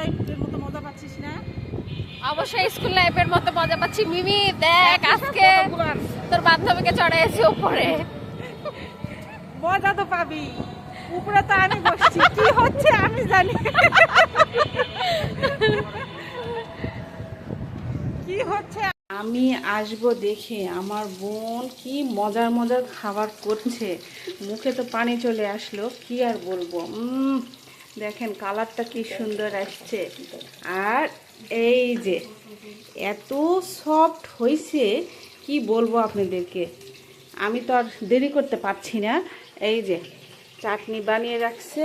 লাইফের মতো মজা পাচ্ছিস না? অবশ্যই স্কুল লাইফের মতো মজা পাচ্ছি। মিমি দেখ আজকে তোর বান্ধবীকে চড়াইছি উপরে। মজা তো পাবি। উপরে তো আমি বসছি। কি হচ্ছে আমি জানি। কি হচ্ছে? আমি আসব দেখে আমার বোন কি মজার মজার খাবার করছে। মুখে তো পানি চলে আসলো কি আর বলব? উম, দেখেন কালারটা কি সুন্দর আসছে। আর এই যে এত সফট হয়েছে কি বলব আপনাদেরকে? আমি তো আর দেরি করতে পারছি না। এই যে চাটনি বানিয়ে রাখছে,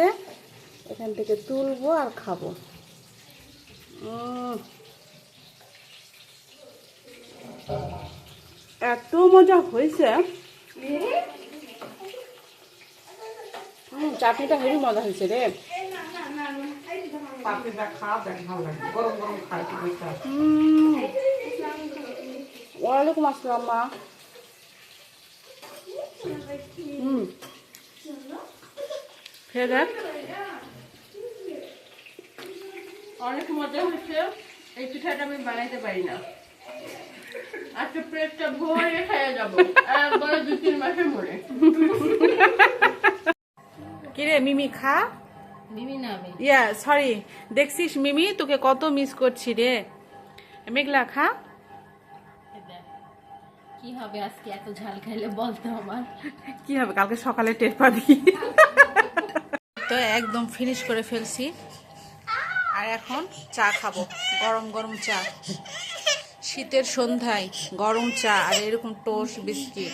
এখান থেকে তুলবো আর খাব। এত মজা হয়েছে চাটনিটা হেবি মজা হয়েছে রে। ওয়ালাইকুম আসসালাম মা। হুম খেয়ে দেখ। অনেক মজা হচ্ছে এই পিঠাটা আমি বানাইতে পারি না। আজকে প্লেটটা ভরে খেয়ে যাব। একবারে দু তিন মাসের মনে কিরে মিমি খা। ইয়া সরি দেখছিস মিমি তোকে কত মিস করছি রে। মেঘলা খা। কি হবে আজকে এত ঝাল খাইলে বলতো আমার। কি হবে কালকে সকালে টের পাবি। তো একদম ফিনিশ করে ফেলছি। আর এখন চা খাব গরম গরম চা। শীতের সন্ধ্যায় গরম চা আর এরকম টোস্ট বিস্কিট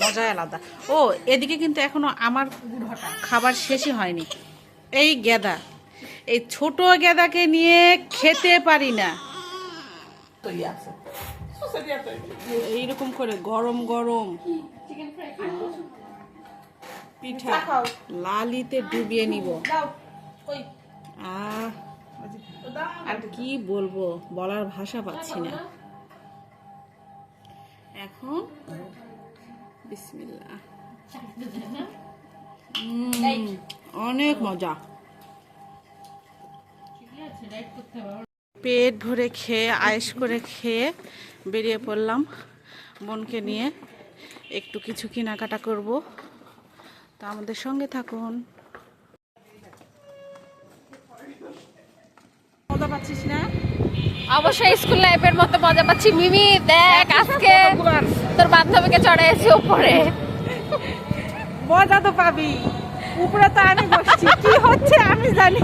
মজাই আলাদা। ও এদিকে কিন্তু এখনও আমার খাবার শেষই হয়নি। এই গেদা এই ছোট গেদাকে নিয়ে খেতে পারি না। এইরকম করে গরম গরম। পিঠা লালিতে ডুবিয়ে নিব। আর কি বলব বলার ভাষা পাচ্ছি না। এখন বিসমিল্লাহ। উম, অনেক মজা পেট ভরে খেয়ে আয়েস করে খেয়ে বেরিয়ে পড়লাম বোনকে নিয়ে একটু কিছু কেনাকাটা করব তা আমাদের সঙ্গে থাকুন মজা পাচ্ছিস না অবশ্যই স্কুল লাইফের মতো মজা পাচ্ছি মিমি দেখ আজকে তোর বান্ধবীকে চড়াইছি উপরে মজা তো পাবি। উপরে তো আমি বসছি। কি হচ্ছে আমি জানি।